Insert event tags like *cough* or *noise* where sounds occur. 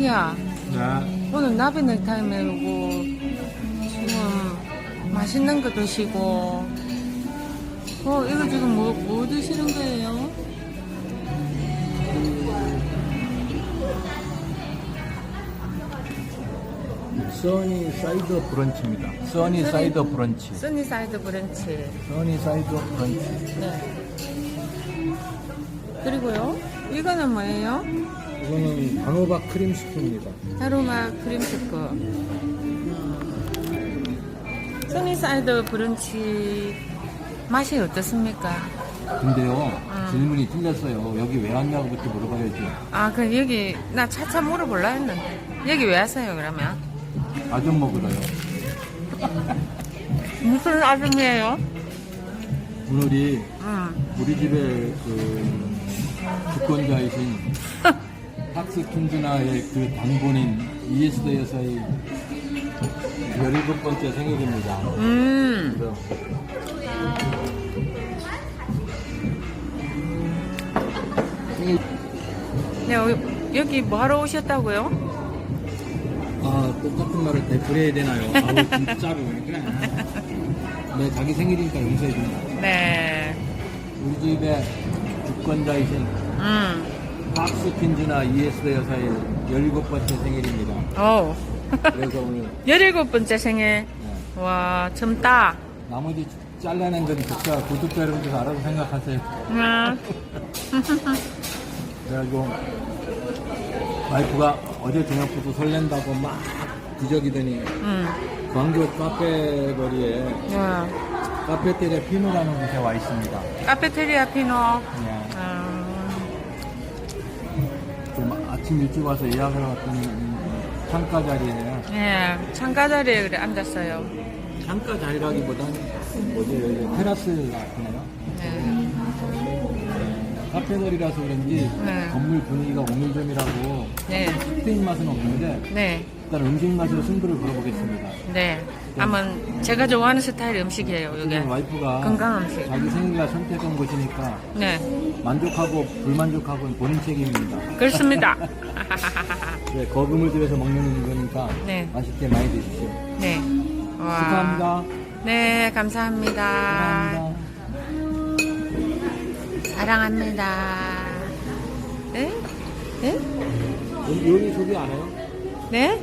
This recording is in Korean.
자기야, 네. 오늘 나비 넥타이 메고 지금 맛있는 거 드시고, 어, 이거 지금 뭐, 뭐 드시는 거예요? 써니 사이드 브런치입니다. 써니 써니- 사이드 브런치. 써니사이드 브런치. 써니 사이드 브런치. 네. 그리고요, 이거는 뭐예요? 이거는 단호박 크림 스프입니다. 하루마 크림 스프. 써니사이드 브런치 맛이 어떻습니까? 근데요, 질문이 틀렸어요. 여기 왜 왔냐고부터 물어봐야지. 아, 그 여기 나 차차 물어볼라 했는데 여기 왜 왔어요 그러면? 아점 먹으러요. *laughs* 무슨 아줌이에요? 오늘이 음. 우리 집에 그 주권자이신 *laughs* 학스 킨즈나의 그 당본인 이에스더 여사의 17번째 생일입니다. 음. 그래서 네, 어, 여기 뭐 하러 오셨다고요? 아 똑같은 말을 되풀이해야 되나요? 아우 진짜로 그래. 네 자기 생일이니까 인사해 준다. 네. 우리 집에 주권자이신 음. 박스 킨즈나 이에스더 여사의 17번째 생일입니다. 오. 그래서 오늘 *laughs* 17번째 생일. 네, 와, 젊다. 나머지 잘라낸 건 진짜 구독자 여러분들 알아서 생각하세요. 음. *laughs* 그래가지고 와이프가 어제 저녁부터 설렌다고 막 기저귀더니 음. 광교 카페 거리에 야. 카페테리아 피노라는 곳에 와 있습니다. 카페테리아 피노. 네. 음. 아침 일찍 와서 예약을 했더니 창가 자리에 네, 창가 자리에 그래 앉았어요. 창가 자리라기보단 뭐지 여기 테라스 같네요. 네. 카페 거리라서 그런지 네. 건물 분위기가 오밀조밀하고 네. 스페인 맛은 없는데 네. 일단 음식 맛으로 승부를 걸어보겠습니다. 네. 한번 제가 좋아하는 스타일 음식이에요, 이게. 지금 와이프가 건강 음식. 자기 생일날 선택한 곳이니까 네. 만족하고 불만족하고는 본인 책임입니다. 그렇습니다. *laughs* 네, 거금을 들여서 먹는 거니까 네. 맛있게 많이 드십시오. 네. 와. 축하합니다. 네, 감사합니다. 감사합니다. 사랑합니다. 네? 네? 요리 소개 안 해요? 네?